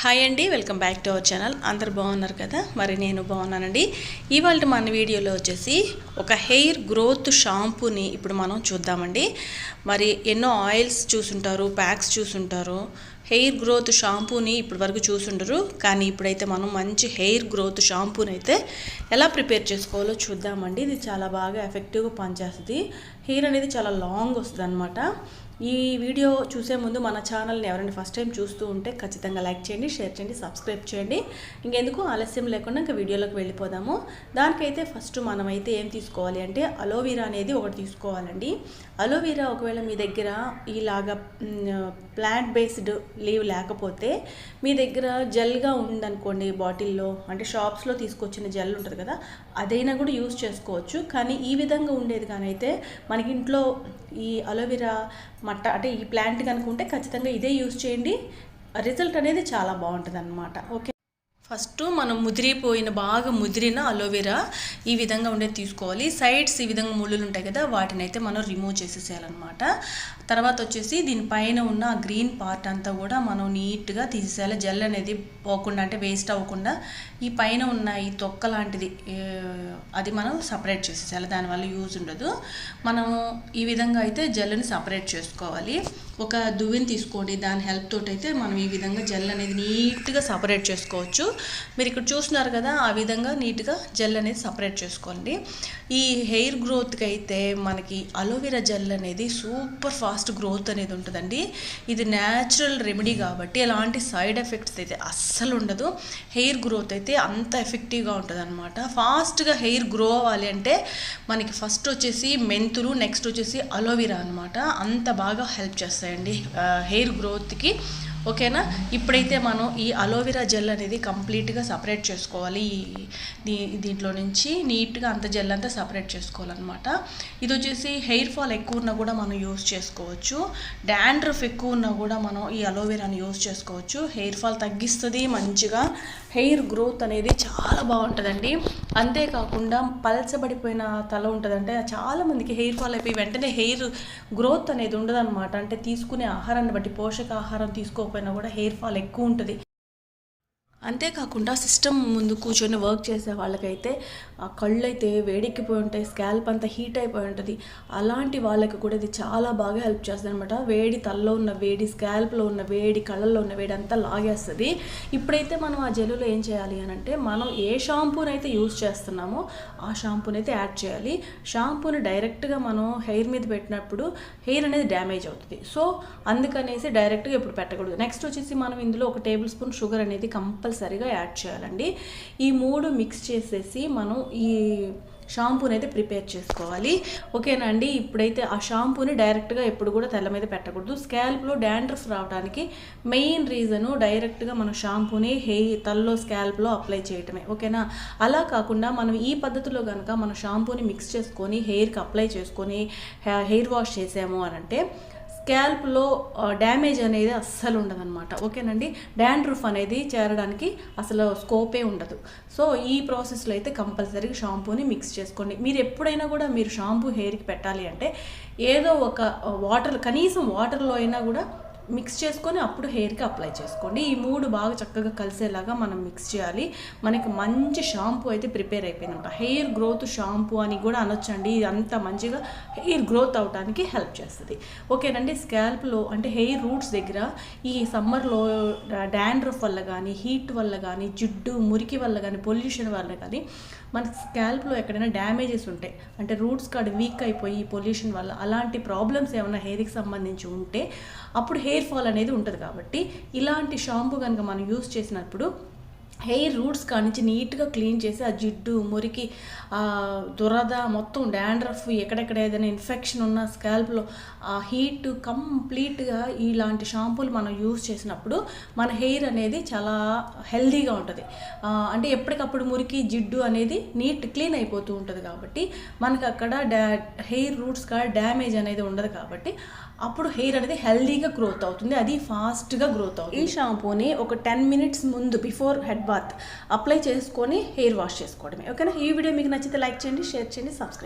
Hi అండి welcome back to our channel. అందరు బాగున్నారు కదా? మరి నేను బాగున్నానండి. ఇవాళ మన వీడియోలో వచ్చేసి ఒక హెయిర్ గ్రోత్ షాంపూని ఇప్పుడు మనం చూద్దామండి. మరి ఎన్నో ఆయిల్స్ చూసుంటారు ప్యాక్స్ చూసుంటారు. హెయిర్ గ్రోత్ షాంపూని ఇప్పటి వరకు చూసుండరు. కానీ ఇప్పుడైతే మనం మంచి హెయిర్ గ్రోత్ షాంపూని అయితే ఎలా ప్రిపేర్ చేసుకోవాలో చూద్దామండి. ఇది చాలా బాగా ఎఫెక్టివ్గా పనిచేస్తుంది. హెయిర్ అనేది చాలా లాంగ్ వస్తుంది ఈ వీడియో చూసే ముందు మన ఛానల్ని ఎవరైనా ఫస్ట్ టైం చూస్తూ ఉంటే ఖచ్చితంగా లైక్ చేయండి షేర్ చేయండి సబ్స్క్రైబ్ చేయండి. ఇంకెందుకు ఆలస్యం లేకుండా ఇంకా వీడియోలోకి వెళ్ళిపోదాము. దానికైతే ఫస్ట్ మనమైతే ఏం తీసుకోవాలి అంటే అలోవీరా అనేది ఒకటి తీసుకోవాలండి. అలోవీరా ఒకవేళ మీ దగ్గర ఇలాగా ప్లాంట్ బేస్డ్ లీవ్ లేకపోతే మీ దగ్గర జెల్గా ఉందనుకోండి బాటిల్లో అంటే షాప్స్లో తీసుకొచ్చిన జెల్ ఉంటుంది కదా అదైనా కూడా యూస్ చేసుకోవచ్చు. కానీ ఈ విధంగా ఉండేది కానీ అయితే మనకి ఇంట్లో ఈ అలోవీరా మట్ట అంటే ఈ ప్లాంట్ కనుకుంటే ఖచ్చితంగా ఇదే యూస్ చేయండి. రిజల్ట్ అనేది చాలా బాగుంటుంది అనమాట ఓకే. ఫస్ట్ మనం ముదిరిపోయిన బాగా ముదిరిన అలోవెరా ఈ విధంగా ఉండేది తీసుకోవాలి. సైడ్స్ ఈ విధంగా ముళ్ళులు ఉంటాయి కదా వాటిని అయితే మనం రిమూవ్ చేసేసేయాలన్నమాట. తర్వాత వచ్చేసి దీనిపైన ఉన్న ఆ గ్రీన్ పార్ట్ అంతా కూడా మనం నీట్గా తీసేయాలి జెల్ అనేది పోకుండా అంటే వేస్ట్ అవ్వకుండా ఈ పైన ఉన్న ఈ తొక్క లాంటిది అది మనం సపరేట్ చేసేసేయాలి. దానివల్ల యూజ్ ఉండదు. మనం ఈ విధంగా అయితే జెల్ని సపరేట్ చేసుకోవాలి. ఒక దువ్విని తీసుకోండి. దాని హెల్ప్ తోటి అయితే మనం ఈ విధంగా జెల్ అనేది నీట్గా సపరేట్ చేసుకోవచ్చు. మీరు ఇక్కడ చూస్తున్నారు కదా ఆ విధంగా నీట్గా జెల్ అనేది సపరేట్ చేసుకోండి. ఈ హెయిర్ గ్రోత్కి అయితే మనకి అలోవెరా జెల్ అనేది సూపర్ ఫాస్ట్ గ్రోత్ అనేది ఉంటుందండి. ఇది న్యాచురల్ రెమెడీ కాబట్టి ఎలాంటి సైడ్ ఎఫెక్ట్స్ అయితే అస్సలు ఉండదు. హెయిర్ గ్రోత్ అయితే అంత ఎఫెక్టివ్గా ఉంటుంది అనమాట ఫాస్ట్గా హెయిర్ గ్రో అవ్వాలి అంటే మనకి ఫస్ట్ వచ్చేసి మెంతులు నెక్స్ట్ వచ్చేసి అలోవెరా అనమాట అంత బాగా హెల్ప్ చేస్తాయండి హెయిర్ గ్రోత్కి ఓకేనా? ఇప్పుడైతే మనం ఈ అలోవెరా జెల్ అనేది కంప్లీట్గా సపరేట్ చేసుకోవాలి. దీ దీంట్లో నుంచి నీట్గా అంత జెల్ అంతా సపరేట్ చేసుకోవాలన్నమాట. ఇది వచ్చేసి హెయిర్ ఫాల్ ఎక్కువ ఉన్నా కూడా మనం యూస్ చేసుకోవచ్చు. డాండ్రఫ్ ఎక్కువ ఉన్నా కూడా మనం ఈ అలోవెరాని యూస్ చేసుకోవచ్చు. హెయిర్ ఫాల్ తగ్గిస్తుంది మంచిగా. హెయిర్ గ్రోత్ అనేది చాలా బాగుంటుందండి. అంతేకాకుండా పలచబడిపోయిన తల ఉంటుందంటే చాలామందికి హెయిర్ ఫాల్ అయిపోయి వెంటనే హెయిర్ గ్రోత్ అనేది ఉండదన్నమాట. అంటే తీసుకునే ఆహారాన్ని బట్టి పోషకాహారం తీసుకో తీసుకోకపోయినా కూడా హెయిర్ ఫాల్ ఎక్కువ ఉంటుంది. అంతేకాకుండా సిస్టమ్ ముందు కూర్చొని వర్క్ చేసే వాళ్ళకైతే ఆ కళ్ళు అయితే వేడెక్కిపోయి ఉంటాయి స్కాల్ప్ అంతా హీట్ అయిపోయి ఉంటుంది. అలాంటి వాళ్ళకి కూడా ఇది చాలా బాగా హెల్ప్ చేస్తుంది అనమాట వేడి తలలో ఉన్న వేడి స్కాల్ప్లో ఉన్న వేడి కళ్ళల్లో ఉన్న వేడి అంతా లాగేస్తుంది. ఇప్పుడైతే మనం ఆ జెలులో ఏం చేయాలి అని అంటే మనం ఏ షాంపూని అయితే యూజ్ చేస్తున్నామో ఆ షాంపూని అయితే యాడ్ చేయాలి. షాంపూని డైరెక్ట్గా మనం హెయిర్ మీద పెట్టినప్పుడు హెయిర్ అనేది డ్యామేజ్ అవుతుంది. సో అందుకనేసి డైరెక్ట్గా ఇప్పుడు పెట్టకూడదు. నెక్స్ట్ వచ్చేసి మనం ఇందులో ఒక టేబుల్ స్పూన్ షుగర్ అనేది కంపల్సరీగా యాడ్ చేయాలండి. ఈ మూడు మిక్స్ చేసేసి మనం ఈ షాంపూని అయితే ప్రిపేర్ చేసుకోవాలి. ఓకేనా అండి? ఇప్పుడైతే ఆ షాంపూని డైరెక్ట్గా ఎప్పుడు కూడా తెల్ల మీద పెట్టకూడదు. స్కాల్ప్లో డాండ్రఫ్ రావడానికి మెయిన్ రీజను డైరెక్ట్గా మన షాంపూని హెయిర్ తల్లో స్కాల్ప్లో అప్లై చేయటమే. ఓకేనా? అలా కాకుండా మనం ఈ పద్ధతిలో కనుక మన షాంపూని మిక్స్ చేసుకొని హెయిర్కి అప్లై చేసుకొని హెయిర్ వాష్ చేసాము అని అంటే స్కాల్ప్లో డ్యామేజ్ అనేది అస్సలు ఉండదన్నమాట. ఓకేనండి? డాండ్రూఫ్ అనేది చేరడానికి అసలు స్కోపే ఉండదు. సో ఈ ప్రాసెస్లో అయితే కంపల్సరీగా షాంపూని మిక్స్ చేసుకోండి. మీరు ఎప్పుడైనా కూడా మీరు షాంపూ హెయిర్కి పెట్టాలి అంటే ఏదో ఒక వాటర్ కనీసం వాటర్లో అయినా కూడా మిక్స్ చేసుకొని అప్పుడు హెయిర్కి అప్లై చేసుకోండి. ఈ మూడు బాగా చక్కగా కలిసేలాగా మనం మిక్స్ చేయాలి. మనకి మంచి షాంపూ అయితే ప్రిపేర్ అయిపోయిందంట. హెయిర్ గ్రోత్ షాంపూ అని కూడా అనొచ్చండి. ఇది అంత మంచిగా హెయిర్ గ్రోత్ అవడానికి హెల్ప్ చేస్తుంది. ఓకేనండి స్కాల్ప్లో అంటే హెయిర్ రూట్స్ దగ్గర ఈ సమ్మర్లో డాండ్రఫ్ వల్ల కానీ హీట్ వల్ల కానీ జిడ్డు మురికి వల్ల కానీ పొల్యూషన్ వల్ల కానీ మన స్కాల్ప్లో ఎక్కడైనా డ్యామేజెస్ ఉంటాయి అంటే రూట్స్ కాడ వీక్ అయిపోయి పొల్యూషన్ వల్ల అలాంటి ప్రాబ్లమ్స్ ఏమైనా హెయిర్కి సంబంధించి ఉంటే అప్పుడు హెయిర్ ఫాల్ అనేది ఉంటుంది కాబట్టి ఇలాంటి షాంపూ కనుక మనం యూస్ చేసినప్పుడు హెయిర్ రూట్స్ కానించి నీట్గా క్లీన్ చేసి ఆ జిడ్డు మురికి దురద మొత్తం డాండ్రఫ్ ఎక్కడెక్కడ ఏదైనా ఇన్ఫెక్షన్ ఉన్న స్కాల్ప్లో ఆ హీట్ కంప్లీట్గా ఇలాంటి షాంపూలు మనం యూస్ చేసినప్పుడు మన హెయిర్ అనేది చాలా హెల్దీగా ఉంటుంది. అంటే ఎప్పటికప్పుడు మురికి జిడ్డు అనేది నీట్ క్లీన్ అయిపోతూ ఉంటుంది కాబట్టి మనకు అక్కడ డా హెయిర్ రూట్స్ డ్యామేజ్ అనేది ఉండదు కాబట్టి అప్పుడు హెయిర్ అనేది హెల్దీగా గ్రోత్ అవుతుంది అది ఫాస్ట్గా గ్రోత్ అవుతుంది. ఈ షాంపూని ఒక టెన్ మినిట్స్ ముందు బిఫోర్ హెడ్ బాత్ అప్లై చేసుకొని హెయిర్ వాష్ చేసుకోవడమే. ఓకేనా? ఈ వీడియో మీకు నచ్చితే లైక్ చేయండి షేర్ చేయండి సబ్స్క్రైబ్